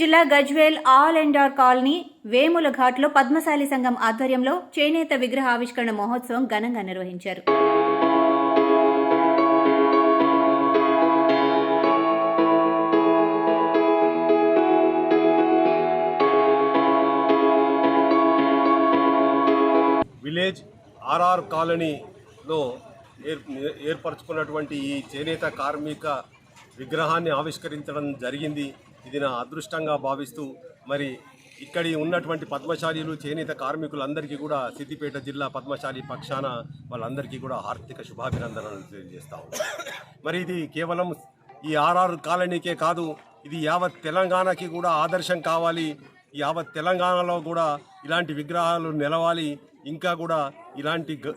జిల్లా Gajwel all and R colony Vemula ఘాట్లో పద్మశాలి సంఘం ఆధ్వర్యంలో చేనేత విగ్రహ ఆవిష్కరణ మహోత్సవం ఘనంగా నిర్వహించారు. విలేజ్ ఆర్ఆర్ కాలనీలో ఏర్ ఏర్పరచుకున్నటువంటి ఈ చేనేత కార్మిక విగ్రహాన్ని ఆవిష్కరించడం జరిగింది. ఇది నా అదృష్టంగా భావిస్తూ మరి ఇక్కడి ఉన్నటువంటి పద్మశాలీలు చేనేత కార్మికులందరికీ కూడా సిద్దిపేట జిల్లా పద్మశాలి పక్షాన వాళ్ళందరికీ కూడా ఆర్థిక శుభాభినందనలు తెలియజేస్తా మరి ఇది కేవలం ఈ ఆర్ఆర్ కాలనీకే కాదు ఇది యావత్ తెలంగాణకి కూడా ఆదర్శం కావాలి యావత్ తెలంగాణలో కూడా ఇలాంటి విగ్రహాలు నిలవాలి ఇంకా కూడా ఇలాంటి గ-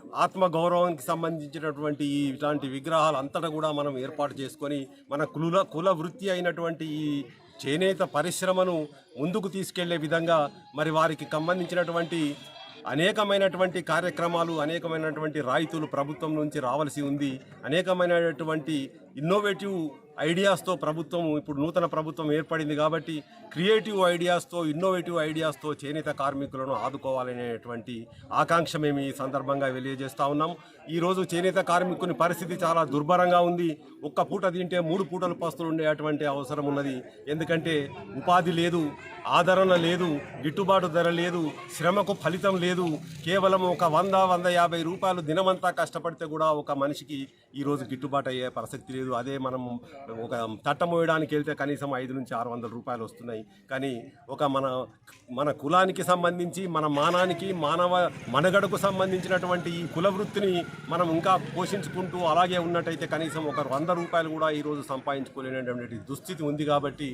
సంబంధించినటువంటి ఈ ఇలాంటి విగ్రహాలు అంతటా కూడా మనం ఏర్పాటు చేసుకొని మన కుల కుల వృత్తి అయినటువంటి ఈ చేనేత పరిశ్రమను ముందుకు తీసుకెళ్ళే విధంగా మరి వారికి సంబంధించినటువంటి అనేకమైనటువంటి కార్యక్రమాలు అనేకమైనటువంటి రాయితీలు ప్రభుత్వం నుంచి రావాల్సి ఉంది. అనేకమైనటువంటి ఇన్నోవేటివ్ ఐడియాస్తో ప్రభుత్వం ఇప్పుడు నూతన ప్రభుత్వం ఏర్పడింది కాబట్టి క్రియేటివ్ ఐడియాస్తో ఇన్నోవేటివ్ ఐడియాస్తో చేనేత కార్మికులను ఆదుకోవాలనేటువంటి ఆకాంక్ష మేము ఈ సందర్భంగా తెలియజేస్తూ ఉన్నాం. ఈరోజు చేనేత కార్మికుని పరిస్థితి చాలా దుర్భరంగా ఉంది. ఒక్క పూట తింటే మూడు పూటలు పస్తులు ఉండేటువంటి అవసరం ఉన్నది. ఎందుకంటే ఉపాధి లేదు. ఆదరణ లేదు గిట్టుబాటు ధర లేదు శ్రమకు ఫలితం లేదు. కేవలం ఒక వంద వంద యాభై రూపాయలు దినమంతా కష్టపడితే కూడా ఒక మనిషికి ఈరోజు గిట్టుబాటు అయ్యే ప్రసక్తి లేదు. అదే మనం ఒక తట్ట మోయడానికి వెళ్తే కనీసం ఐదు నుంచి ఆరు వందల రూపాయలు వస్తున్నాయి. కానీ ఒక మన మన కులానికి సంబంధించి మన మానానికి మానవ మనగడకు సంబంధించినటువంటి ఈ కుల వృత్తిని మనం ఇంకా పోషించుకుంటూ అలాగే ఉన్నట్టయితే కనీసం ఒక వంద రూపాయలు కూడా ఈరోజు సంపాదించుకోలేనటువంటి దుస్థితి ఉంది కాబట్టి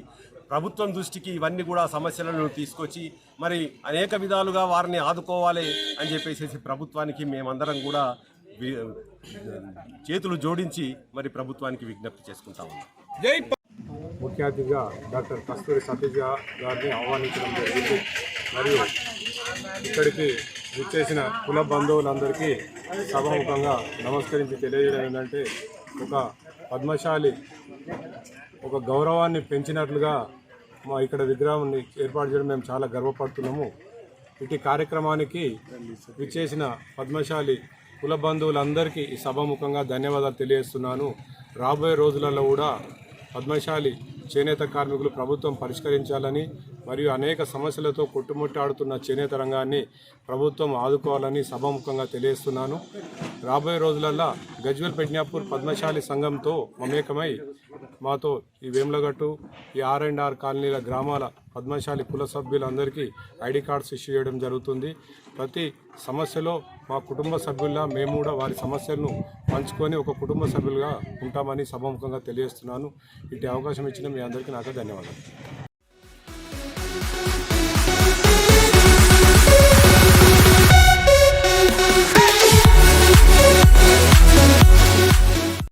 ప్రభుత్వం దృష్టికి ఇవన్నీ కూడా సమస్యలను తీసుకొచ్చి మరి అనేక విధాలుగా వారిని ఆదుకోవాలి అని చెప్పేసి ప్రభుత్వానికి మేమందరం కూడా చేతులు జోడించి మరి ప్రభుత్వానికి విజ్ఞప్తి చేసుకుంటా ఉన్నాం. ముఖ్య అతిథిగా డాక్టర్ కస్తూరి సతీష్ గా- గారిని ఆహ్వానించడం జరిగింది. మరియు ఇక్కడికి విచ్చేసిన కుల బంధువులందరికీ సభాముఖంగా నమస్కరించి తెలియజేయడం ఏంటంటే ఒక పద్మశాలి ఒక గౌరవాన్ని పెంచినట్లుగా మా ఇక్కడ విగ్రహాన్ని ఏర్పాటు చేయడం మేము చాలా గర్వపడుతున్నాము. ఇటు కార్యక్రమానికి విచ్చేసిన పద్మశాలి కుల బంధువులందరికీ ఈ సభాముఖంగా ధన్యవాదాలు తెలియజేస్తున్నాను. రాబోయే రోజులలో కూడా పద్మశాలి చేనేత కార్మికులు ప్రభుత్వం పరిష్కరించాలని మరియు అనేక సమస్యలతో కొట్టుముట్టాడుతున్న చేనేత రంగాన్ని ప్రభుత్వం ఆదుకోవాలని సభాముఖంగా తెలియజేస్తున్నాను. రాబోయే రోజులలో గజ్వల్ పెజ్ఞాపూర్ పద్మశాలి సంఘంతో మమేకమై మాతో ఈ వేములగట్టు ఈ ఆర్ అండ్ ఆర్ కాలనీల గ్రామాల పద్మశాలి కుల సభ్యులందరికీ ఐడి కార్డ్స్ ఇష్యూ చేయడం జరుగుతుంది. ప్రతి సమస్యలో మా కుటుంబ సభ్యుల్లా మేము కూడా వారి సమస్యలను పంచుకొని ఒక కుటుంబ సభ్యులుగా ఉంటామని సభాముఖంగా తెలియజేస్తున్నాను. ఇటు అవకాశం ఇచ్చిన మీ అందరికీ నాకు ధన్యవాదాలు.